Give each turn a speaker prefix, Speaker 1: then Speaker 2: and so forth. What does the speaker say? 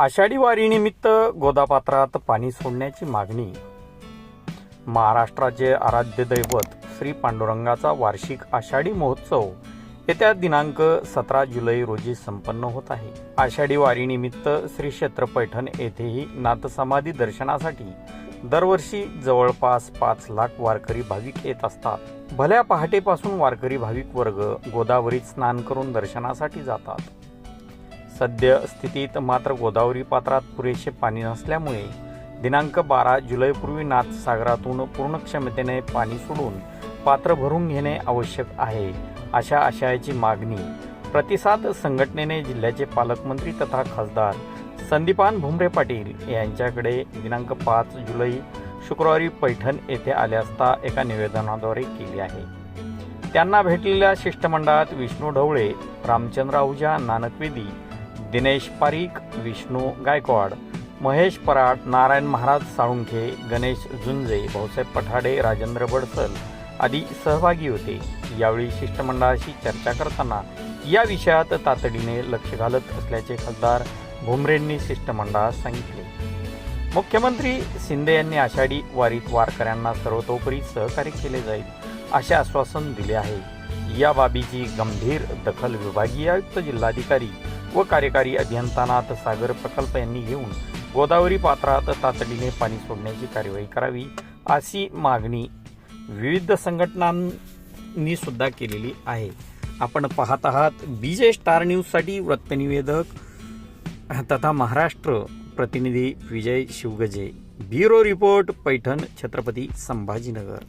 Speaker 1: आषाढी वारीनिमित्त गोदापात्रात पाणी सोडण्याची मागणी. महाराष्ट्राचे आराध्य दैवत श्री पांडुरंगाचा वार्षिक आषाढी महोत्सव येत्या दिनांक सतरा जुलै रोजी संपन्न होत आहे. आषाढी वारीनिमित्त श्री क्षेत्र पैठण येथेही नाथसमाधी दर्शनासाठी दरवर्षी जवळपास पाच लाख वारकरी भाविक येत असतात. भल्या पहाटेपासून वारकरी भाविक वर्ग गोदावरीत स्नान करून दर्शनासाठी जातात. सद्य स्थितीत मात्र गोदावरी पात्रात पुरेसे पाणी नसल्यामुळे दिनांक बारा जुलैपूर्वी नाथसागरातून पूर्ण क्षमतेने पाणी सोडून पात्र भरून घेणे आवश्यक आहे अशा आशयाची मागणी. प्रतिसाद संघटनेने जिल्ह्याचे पालकमंत्री तथा खासदार संदीपान भुमरे पाटील यांच्याकडे दिनांक पाच जुलै शुक्रवारी पैठण येथे आले असता एका निवेदनाद्वारे केली आहे. त्यांना भेटलेल्या शिष्टमंडळात विष्णू ढवळे रामचंद्र आहुजा नानकवेदी दिनेश पारीख विष्णू गायकवाड महेश पराट नारायण महाराज साळुंखे गणेश झुंजे भाऊसाहेब पठाडे राजेंद्र बडसल आदी सहभागी होते. यावेळी शिष्टमंडळाशी चर्चा करताना या विषयात तातडीने लक्ष घालत असल्याचे खासदार भुमरेंनी शिष्टमंडळास सांगितले. मुख्यमंत्री शिंदे यांनी आषाढी वारीत वारकऱ्यांना सर्वतोपरी सहकार्य केले जाईल असे आश्वासन दिले आहे. या बाबीची गंभीर दखल विभागीय आयुक्त जिल्हाधिकारी व कार्यकारी अभियंतानाथ सागर प्रकल्प यांनी घेऊन गोदावरी पात्रात तातडीने पाणी सोडण्याची कार्यवाही करावी अशी मागणी विविध संघटनांनी सुद्धा केलेली आहे. आपण पाहत आहात बीजे स्टार न्यूजसाठी वृत्तनिवेदक तथा महाराष्ट्र प्रतिनिधी Vijay Shivgaje. Bureau report Paithan Chhatrapati Sambhajinagar.